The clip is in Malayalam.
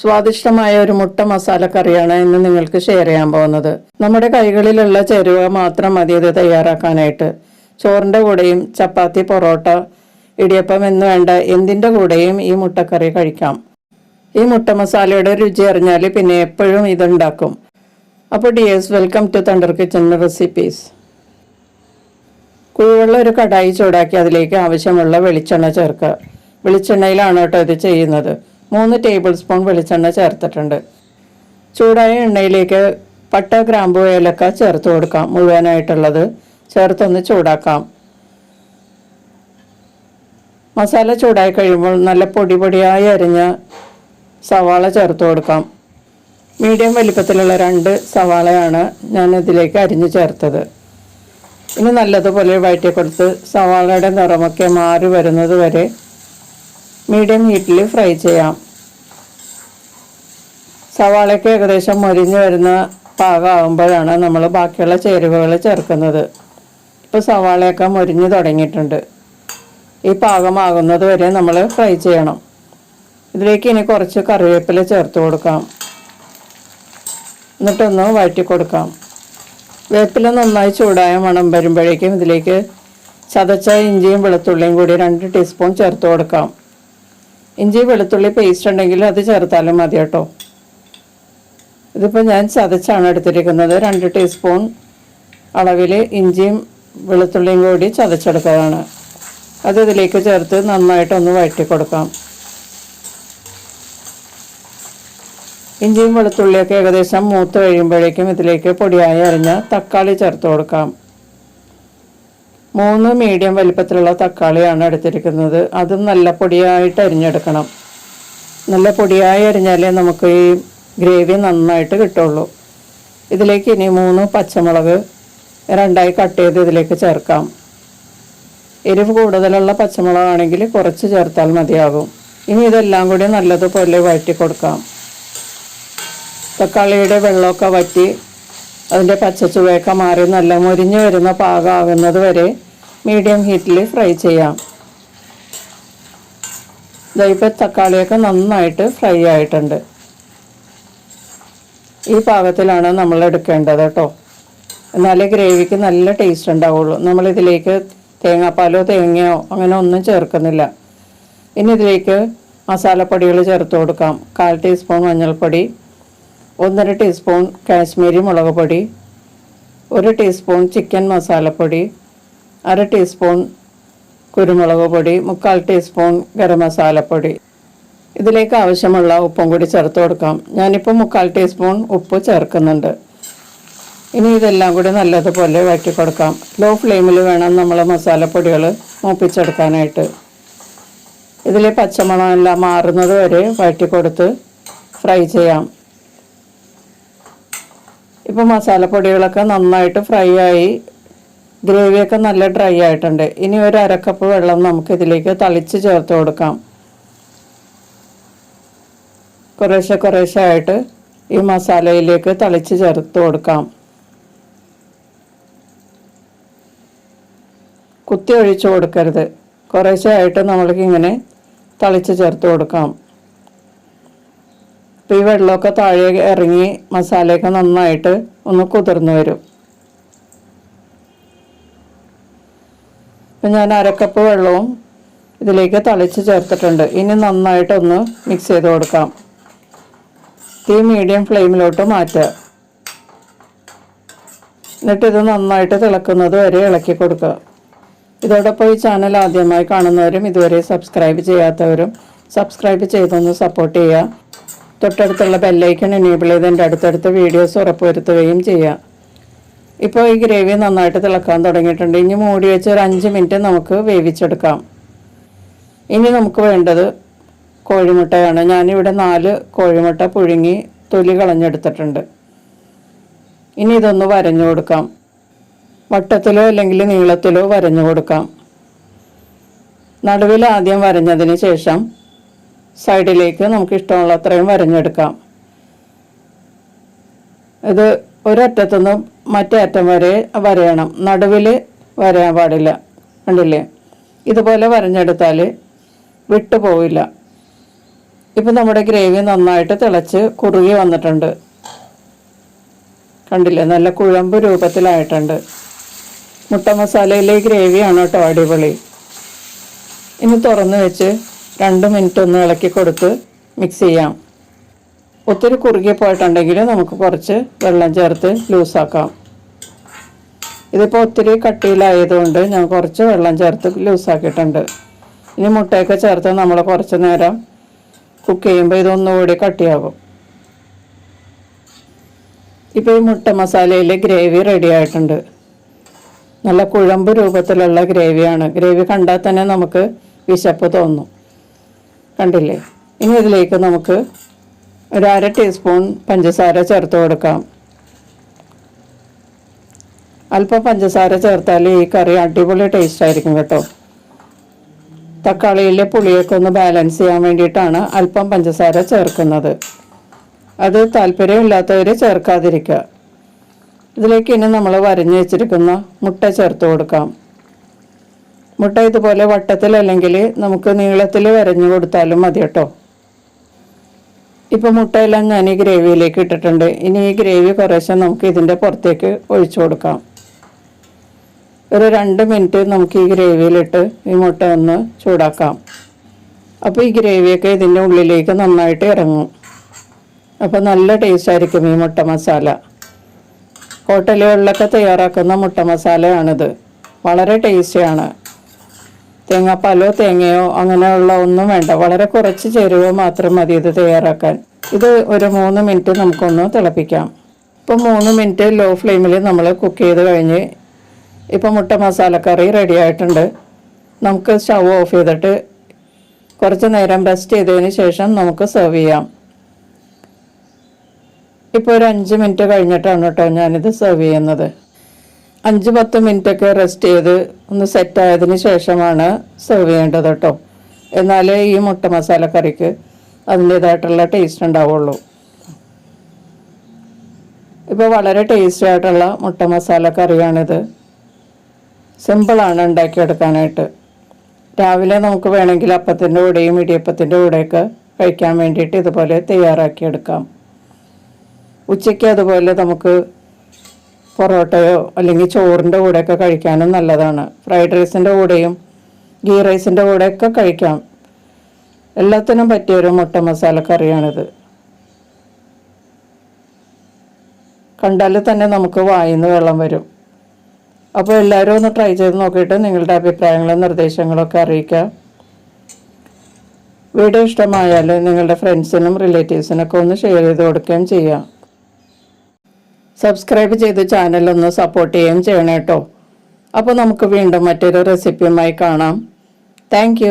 സ്വാദിഷ്ടമായ ഒരു മുട്ട മസാല കറിയാണ് ഇന്ന് നിങ്ങൾക്ക് ഷെയർ ചെയ്യാൻ പോകുന്നത്. നമ്മുടെ കൈകളിലുള്ള ചേരുവ മാത്രം മതി ഇത് തയ്യാറാക്കാനായിട്ട്. ചോറിന്റെ കൂടെയും ചപ്പാത്തി പൊറോട്ട ഇടിയപ്പം എന്ന് വേണ്ട എന്തിന്റെ കൂടെയും ഈ മുട്ടക്കറി കഴിക്കാം. ഈ മുട്ട മസാലയുടെ രുചി അറിഞ്ഞാൽ പിന്നെ എപ്പോഴും ഇതുണ്ടാക്കും. അപ്പോൾ dears welcome to thunder kitchen recipes കുഴിവെള്ളം ഒരു കടായി ചൂടാക്കി അതിലേക്ക് ആവശ്യമുള്ള വെളിച്ചെണ്ണ ചേർക്കുക. വെളിച്ചെണ്ണയിലാണ് കേട്ടോ ഇത് ചെയ്യുന്നത്. മൂന്ന് ടേബിൾ സ്പൂൺ വെളിച്ചെണ്ണ ചേർത്തിട്ടുണ്ട്. ചൂടായ എണ്ണയിലേക്ക് പട്ട ഗ്രാമ്പു ഏലക്ക ചേർത്ത് കൊടുക്കാം. മുഴുവനായിട്ടുള്ളത് ചേർത്തൊന്ന് ചൂടാക്കാം. മസാല ചൂടായി കഴിയുമ്പോൾ നല്ല പൊടി പൊടിയായി അരിഞ്ഞ സവാള ചേർത്ത് കൊടുക്കാം. മീഡിയം വലിപ്പത്തിലുള്ള രണ്ട് സവാളയാണ് ഞാൻ ഇതിലേക്ക് അരിഞ്ഞു ചേർത്തത്. ഇനി നല്ലതുപോലെ വഴറ്റി കൊടുത്ത് സവാളയുടെ നിറമൊക്കെ മാറി വരുന്നത് വരെ മീഡിയം ഹീറ്റിൽ ഫ്രൈ ചെയ്യാം. സവാളയ്ക്ക് ഏകദേശം മൊരിഞ്ഞ് വരുന്ന പാകമാകുമ്പോഴാണ് നമ്മൾ ബാക്കിയുള്ള ചേരുവകൾ ചേർക്കുന്നത്. ഇപ്പോൾ സവാളയൊക്കെ മൊരിഞ്ഞ് തുടങ്ങിയിട്ടുണ്ട്. ഈ പാകമാകുന്നത് വരെ നമ്മൾ ഫ്രൈ ചെയ്യണം. ഇതിലേക്ക് ഇനി കുറച്ച് കറിവേപ്പില ചേർത്ത് കൊടുക്കാം. എന്നിട്ടൊന്ന് വഴറ്റി കൊടുക്കാം. വേപ്പില നന്നായി ചൂടായ മണം വരുമ്പോഴേക്കും ഇതിലേക്ക് ചതച്ച ഇഞ്ചിയും വെളുത്തുള്ളിയും കൂടി രണ്ട് ടീസ്പൂൺ ചേർത്ത് കൊടുക്കാം. ഇഞ്ചി വെളുത്തുള്ളി പേസ്റ്റ് ഉണ്ടെങ്കിൽ അത് ചേർത്താലും മതി കേട്ടോ. ഇതിപ്പോൾ ഞാൻ ചതച്ചാണ് എടുത്തിരിക്കുന്നത്. രണ്ട് ടീസ്പൂൺ അളവിൽ ഇഞ്ചിയും വെളുത്തുള്ളിയും കൂടി ചതച്ചെടുത്തതാണ്. അത് ഇതിലേക്ക് ചേർത്ത് നന്നായിട്ടൊന്ന് വഴറ്റി കൊടുക്കാം ഇഞ്ചിയും വെളുത്തുള്ളിയൊക്കെ ഏകദേശം മൂത്ത് കഴിയുമ്പോഴേക്കും ഇതിലേക്ക് പൊടിയായി അരിഞ്ഞ തക്കാളി ചേർത്ത് കൊടുക്കാം. മൂന്ന് മീഡിയം വലിപ്പത്തിലുള്ള തക്കാളിയാണ് എടുത്തിരിക്കുന്നത്. അതും നല്ല പൊടിയായിട്ട് അരിഞ്ഞെടുക്കണം. നല്ല പൊടിയായി അരിഞ്ഞാലേ നമുക്ക് ഈ ഗ്രേവി നന്നായിട്ട് കിട്ടുള്ളൂ. ഇതിലേക്ക് ഇനി മൂന്ന് പച്ചമുളക് രണ്ടായി കട്ട് ചെയ്ത് ഇതിലേക്ക് ചേർക്കാം. എരിവ് കൂടുതലുള്ള പച്ചമുളകാണെങ്കിൽ കുറച്ച് ചേർത്താൽ മതിയാകും. ഇനി ഇതെല്ലാം കൂടി നല്ലതുപോലെ വഴറ്റി കൊടുക്കാം. തക്കാളിയുടെ വെള്ളമൊക്കെ വറ്റി അതിന്റെ പച്ചച്ചുവയൊക്കെ മാറി നല്ല മുരിഞ്ഞു വരുന്ന പാകമാകുന്നത് വരെ മീഡിയം ഹീറ്റിൽ ഫ്രൈ ചെയ്യാം. ഇപ്പോൾ തക്കാളിയൊക്കെ നന്നായിട്ട് ഫ്രൈ ആയിട്ടുണ്ട്. ഈ പാകത്തിലാണ് നമ്മൾ എടുക്കേണ്ടത് കേട്ടോ എന്നാലേ ഗ്രേവിക്ക് നല്ല ടേസ്റ്റ് ഉണ്ടാവുള്ളൂ. നമ്മളിതിലേക്ക് തേങ്ങാപ്പാലോ തേങ്ങയോ അങ്ങനെ ഒന്നും ചേർക്കുന്നില്ല. ഇനി ഇതിലേക്ക് മസാലപ്പൊടികൾ ചേർത്ത് കൊടുക്കാം. കാൽ ടീസ്പൂൺ മഞ്ഞൾപ്പൊടി ഒന്നര ടീസ്പൂൺ കാശ്മീരി മുളക് പൊടി ഒരു ടീസ്പൂൺ ചിക്കൻ മസാലപ്പൊടി അര ടീസ്പൂൺ കുരുമുളക് പൊടി മുക്കാൽ ടീസ്പൂൺ ഗരം മസാലപ്പൊടി. ഇതിലേക്ക് ആവശ്യമുള്ള ഉപ്പും കൂടി ചേർത്ത് കൊടുക്കാം. ഞാനിപ്പോൾ മുക്കാൽ ടീസ്പൂൺ ഉപ്പ് ചേർക്കുന്നുണ്ട്. ഇനി ഇതെല്ലാം കൂടി നല്ലതുപോലെ വഴറ്റി കൊടുക്കാം. ലോ ഫ്ലെയിമിൽ വേണം നമ്മൾ മസാലപ്പൊടികൾ മൂപ്പിച്ചെടുക്കാനായിട്ട്. ഇതിലെ പച്ചമുളകെല്ലാം മാറുന്നത് വരെ വഴറ്റി ഫ്രൈ ചെയ്യാം. ഇപ്പോൾ മസാലപ്പൊടികളൊക്കെ നന്നായിട്ട് ഫ്രൈ ആയി. ഗ്രേവിയൊക്കെ നല്ല ഡ്രൈ ആയിട്ടുണ്ട്. ഇനി ഒരു അരക്കപ്പ് വെള്ളം നമുക്ക് ഇതിലേക്ക് തളിച്ച് ചേർത്ത് കൊടുക്കാം. കുറേശ്ശെ കുറേശ്ശെ ആയിട്ട് ഈ മസാലയിലേക്ക് തളിച്ച് ചേർത്ത് കൊടുക്കാം. കുത്തി ഒഴിച്ചു കൊടുക്കരുത്. കുറേശ്ശെ ആയിട്ട് നമ്മൾക്ക് ഇങ്ങനെ തളിച്ച് ചേർത്ത് കൊടുക്കാം. അപ്പോൾ ഈ വെള്ളമൊക്കെ താഴെ ഇറങ്ങി മസാലയൊക്കെ നന്നായിട്ട് ഒന്ന് കുതിർന്നു വരും. അപ്പം ഞാൻ അരക്കപ്പ് വെള്ളവും ഇതിലേക്ക് തളിച്ച് ചേർത്തിട്ടുണ്ട്. ഇനി നന്നായിട്ടൊന്ന് മിക്സ് ചെയ്ത് കൊടുക്കാം. തീ മീഡിയം ഫ്ലെയിമിലോട്ട് മാറ്റുക. എന്നിട്ട് ഇത് നന്നായിട്ട് തിളക്കുന്നത് വരെ ഇളക്കി കൊടുക്കുക. ഇതോടൊപ്പം ഈ ചാനൽ ആദ്യമായി കാണുന്നവരും ഇതുവരെ സബ്സ്ക്രൈബ് ചെയ്യാത്തവരും സബ്സ്ക്രൈബ് ചെയ്തൊന്ന് സപ്പോർട്ട് ചെയ്യുക. തൊട്ടടുത്തുള്ള ബെല്ലൈക്കൺ എനേബിൾ ചെയ്ത് എന്റെ അടുത്തടുത്ത വീഡിയോസ് ഉറപ്പുവരുത്തുകയും ചെയ്യാം. ഇപ്പോൾ ഈ ഗ്രേവി നന്നായിട്ട് തിളക്കാൻ തുടങ്ങിയിട്ടുണ്ട്. ഇനി മൂടി വെച്ച് ഒരു അഞ്ച് മിനിറ്റ് നമുക്ക് വേവിച്ചെടുക്കാം. ഇനി നമുക്ക് വേണ്ടത് കോഴിമുട്ടയാണ്. ഞാനിവിടെ നാല് കോഴിമുട്ട പുഴുങ്ങി തൊലി കളഞ്ഞെടുത്തിട്ടുണ്ട്. ഇനി ഇതൊന്ന് വരഞ്ഞു കൊടുക്കാം. വട്ടത്തിലോ അല്ലെങ്കിൽ നീളത്തിലോ വരഞ്ഞു കൊടുക്കാം. നടുവിൽ ആദ്യം വരഞ്ഞതിന് ശേഷം സൈഡിലേക്ക് നമുക്ക് ഇഷ്ടമുള്ള അത്രയും വരഞ്ഞെടുക്കാം. ഇത് ഒരറ്റത്തുനിന്ന് മറ്റേ അറ്റം വരെ വരയണം. നടുവിൽ വരയാൻ പാടില്ല. കണ്ടില്ലേ? ഇതുപോലെ വരഞ്ഞെടുത്താൽ വിട്ടുപോവില്ല ഇപ്പം നമ്മുടെ ഗ്രേവി നന്നായിട്ട് തിളച്ച് കുറുകി വന്നിട്ടുണ്ട്. കണ്ടില്ലേ? നല്ല കുഴമ്പ് രൂപത്തിലായിട്ടുണ്ട്. മുട്ട മസാലയിലെ ഗ്രേവിയാണ് കേട്ടോ അടിപൊളി. ഇനി തുറന്ന് വെച്ച് രണ്ട് മിനിറ്റ് ഒന്ന് ഇളക്കി കൊടുത്ത് മിക്സ് ചെയ്യാം. ഒത്തിരി കുറുകി പോയിട്ടുണ്ടെങ്കിൽ നമുക്ക് കുറച്ച് വെള്ളം ചേർത്ത് ലൂസാക്കാം ഇതിപ്പോൾ ഒത്തിരി കട്ടിയിലായതുകൊണ്ട് ഞാൻ കുറച്ച് വെള്ളം ചേർത്ത് ലൂസാക്കിയിട്ടുണ്ട് ഇനി മുട്ടയൊക്കെ ചേർത്ത് നമ്മൾ കുറച്ച് നേരം കുക്ക് ചെയ്യുമ്പോൾ ഇതൊന്നുകൂടി കട്ടിയാകും. ഇപ്പോൾ ഈ മുട്ട മസാലയിൽ ഗ്രേവി റെഡി ആയിട്ടുണ്ട്. നല്ല കുഴമ്പ് രൂപത്തിലുള്ള ഗ്രേവിയാണ് ഗ്രേവി കണ്ടാൽ തന്നെ നമുക്ക് വിശപ്പ് തോന്നും. കണ്ടില്ലേ? ഇനി ഇതിലേക്ക് നമുക്ക് ഒരു അര ടീസ്പൂൺ പഞ്ചസാര ചേർത്ത് കൊടുക്കാം. അല്പം പഞ്ചസാര ചേർത്താൽ ഈ കറി അടിപൊളി ടേസ്റ്റ് ആയിരിക്കും കേട്ടോ. തക്കാളിയിലെ പുളിയൊക്കെ ഒന്ന് ബാലൻസ് ചെയ്യാൻ വേണ്ടിയിട്ടാണ് അല്പം പഞ്ചസാര ചേർക്കുന്നത്. അത് താല്പര്യമില്ലാത്തവർ ചേർക്കാതിരിക്കുക. ഇതിലേക്ക് ഇനി നമ്മൾ വരഞ്ഞു വെച്ചിരിക്കുന്ന മുട്ട ചേർത്ത് കൊടുക്കാം. മുട്ട ഇതുപോലെ വട്ടത്തിൽ അല്ലെങ്കിൽ നമുക്ക് നീളത്തിൽ വരഞ്ഞു കൊടുത്താലും മതി കേട്ടോ. ഇപ്പോൾ മുട്ടയെല്ലാം ഞാൻ ഈ ഗ്രേവിയിലേക്ക് ഇട്ടിട്ടുണ്ട്. ഇനി ഈ ഗ്രേവി കുറേശ്ശെ നമുക്ക് ഇതിന്റെ പുറത്തേക്ക് ഒഴിച്ചു കൊടുക്കാം. ഒരു രണ്ട് മിനിറ്റ് നമുക്ക് ഈ ഗ്രേവിയിലിട്ട് ഈ മുട്ട ഒന്ന് ചൂടാക്കാം. അപ്പോൾ ഈ ഗ്രേവിയൊക്കെ ഇതിന്റെ ഉള്ളിലേക്ക് നന്നായിട്ട് ഇറങ്ങും. അപ്പോൾ നല്ല ടേസ്റ്റ് ആയിരിക്കും ഈ മുട്ട മസാല. ഹോട്ടലുകളിലൊക്കെ തയ്യാറാക്കുന്ന മുട്ട മസാലയാണിത്. വളരെ ടേസ്റ്റിയാണ് തേങ്ങാപ്പാലോ തേങ്ങയോ അങ്ങനെയുള്ള ഒന്നും വേണ്ട. വളരെ കുറച്ച് ചേരുവ മാത്രം മതി ഇത് തയ്യാറാക്കാൻ. ഇത് ഒരു മൂന്ന് മിനിറ്റ് നമുക്കൊന്ന് തിളപ്പിക്കാം. ഇപ്പോൾ മൂന്ന് മിനിറ്റ് ലോ ഫ്ലെയിമിൽ നമ്മൾ കുക്ക് ചെയ്ത് കഴിഞ്ഞ് ഇപ്പോൾ മുട്ട മസാലക്കറി റെഡി ആയിട്ടുണ്ട്. നമുക്ക് സ്റ്റവ് ഓഫ് ചെയ്തിട്ട് കുറച്ച് നേരം റെസ്റ്റ് ചെയ്തതിന് ശേഷം നമുക്ക് സെർവ് ചെയ്യാം. ഇപ്പോൾ ഒരു അഞ്ച് മിനിറ്റ് കഴിഞ്ഞിട്ടാണ് കേട്ടോ ഞാനിത് സെർവ് ചെയ്യുന്നത്. അഞ്ച് പത്ത് മിനിറ്റ് ഒക്കെ റെസ്റ്റ് ചെയ്ത് ഒന്ന് സെറ്റ് ആയതിന് ശേഷമാണ് സെർവ് ചെയ്യേണ്ടത് കേട്ടോ. എന്നാലേ ഈ മുട്ട മസാല കറിക്ക് അതിന്റേതായിട്ടുള്ള ടേസ്റ്റ് ഉണ്ടാവുള്ളൂ. ഇപ്പോൾ വളരെ ടേസ്റ്റി ആയിട്ടുള്ള മുട്ട മസാല കറിയാണിത്. സിമ്പിളാണ് ഉണ്ടാക്കിയെടുക്കാനായിട്ട്. രാവിലെ നമുക്ക് വേണമെങ്കിൽ അപ്പത്തിന്റെ കൂടെയും ഇടിയപ്പത്തിന്റെ കൂടെയൊക്കെ കഴിക്കാൻ വേണ്ടിയിട്ട് ഇതുപോലെ തയ്യാറാക്കിയെടുക്കാം. ഉച്ചയ്ക്ക് അതുപോലെ നമുക്ക് പൊറോട്ടയോ അല്ലെങ്കിൽ ചോറിന്റെ കൂടെയൊക്കെ കഴിക്കാനും നല്ലതാണ്. ഫ്രൈഡ് റൈസിന്റെ കൂടെയും ഗീ റൈസിന്റെ കൂടെയൊക്കെ കഴിക്കാം. എല്ലാത്തിനും പറ്റിയൊരു മുട്ട മസാല കറിയാണിത്. കണ്ടാൽ തന്നെ നമുക്ക് വായിന്ന് വെള്ളം വരും. അപ്പോൾ എല്ലാവരും ഒന്ന് ട്രൈ ചെയ്ത് നോക്കിയിട്ട് നിങ്ങളുടെ അഭിപ്രായങ്ങളും നിർദ്ദേശങ്ങളൊക്കെ അറിയിക്കുക. വീഡിയോ ഇഷ്ടമായാൽ നിങ്ങളുടെ ഫ്രണ്ട്സിനും റിലേറ്റീവ്സിനൊക്കെ ഒന്ന് ഷെയർ ചെയ്ത് കൊടുക്കുകയും ചെയ്യാം സബ്സ്ക്രൈബ് ചെയ്ത് ചാനലൊന്ന് സപ്പോർട്ട് ചെയ്യുകയും ചെയ്യണം കേട്ടോ. അപ്പോൾ നമുക്ക് വീണ്ടും മറ്റൊരു റെസിപ്പിയുമായി കാണാം. താങ്ക്